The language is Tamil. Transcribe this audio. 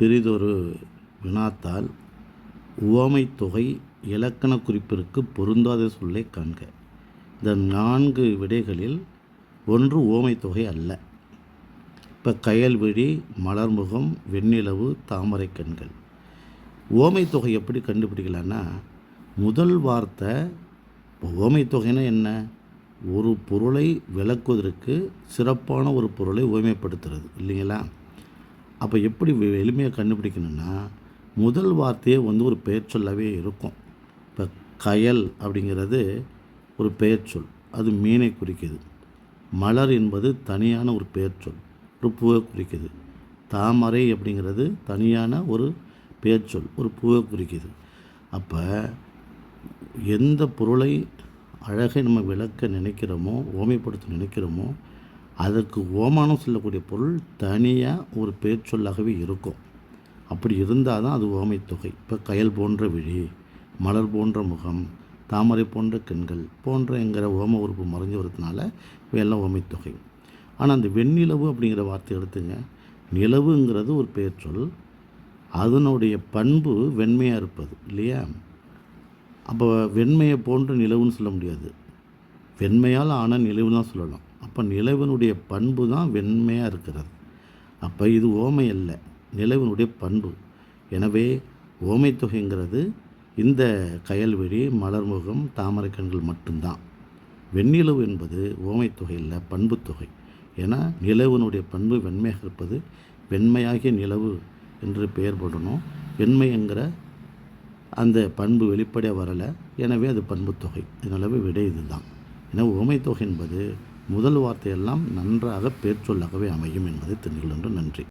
பிறிதொரு வினாத்தால் உவமை தொகை இலக்கண குறிப்பிற்கு பொருந்தாத சொல்லை காண்க. இந்த நான்கு விடைகளில் ஒன்று உவமை தொகை அல்ல. இப்போ கயல்விழி மலர்முகம் வெண்ணிலவு தாமரை கண்கள். ஓமைத்தொகை தொகை எப்படி கண்டுபிடிக்கலான்னா முதல் வார்த்தை இப்போ தொகைன்னா என்ன? ஒரு பொருளை விளக்குவதற்கு சிறப்பான ஒரு பொருளை ஓமைப்படுத்துறது இல்லைங்களா? அப்போ எப்படி வெ- எளிமையாக கண்டுபிடிக்கணும்னா முதல் வார்த்தையே வந்து ஒரு பெயர் சொல்லாவே இருக்கும். இப்போ கயல் அப்படிங்கிறது ஒரு பெயர் சொல். அது மீனை குறிக்குது. மலர் என்பது தனியான ஒரு பெயர் சொல். ஒரு பூவை குறிக்குது. தாமரை அப்படிங்கிறது தனியான ஒரு பெயர் சொல். ஒரு பூவை குறிக்குது. அப்போ எந்த பொருளை அழகை நம்ம விளக்க நினைக்கிறோமோ ஓமைப்படுத்த நினைக்கிறோமோ அதற்கு ஓமானம் சொல்லக்கூடிய பொருள் தனியாக ஒரு பேச்சொல்லாகவே சொல்லாகவே இருக்கும். அப்படி இருந்தால் தான் அது ஓமைத்தொகை இப்போ கயல் போன்ற விழி மலர் போன்ற முகம் தாமரை போன்ற கண்கள் போன்றங்கிற ஓம உறுப்பு மறைஞ்சு வரதுனால இவையெல்லாம் ஓமைத்தொகை தொகை. ஆனால் அந்த வெண்ணிலவு அப்படிங்கிற வார்த்தை எடுத்துங்க. நிலவுங்கிறது ஒரு பெயர் சொல். அதனுடைய பண்பு வெண்மையாக இருப்பது இல்லையா? அப்போ வெண்மையை போன்று நிலவுன்னு சொல்ல முடியாது. வெண்மையால் ஆன நிலவு தான் சொல்லலாம் அப்போ நிலவினுடைய பண்பு தான் வெண்மையாக இருக்கிறது. அப்போ இது ஓமை அல்ல நிலவினுடைய பண்பு. எனவே ஓமை தொகைங்கிறது இந்த கயல்வெளி மலர்முகம் தாமரை கண்கள் மட்டும்தான். வெண்ணிலவு என்பது ஓமை தொகை இல்லை பண்பு தொகை. ஏன்னா நிலவினுடைய பண்பு வெண்மையாக இருப்பது வெண்மையாகிய நிலவு என்று பெயர் போடணும். வெண்மைங்கிற அந்த பண்பு வெளிப்படையாக வரலை. எனவே அது பண்புத்தொகை இதனளவு இதனாலவே விடை இதுதான். எனவே உவமை என்பது முதல் வார்த்தையெல்லாம் நன்றாக பேச்சொல்லாகவே அமையும் என்பதை தெரிந்து கொள்கின்ற நன்றி.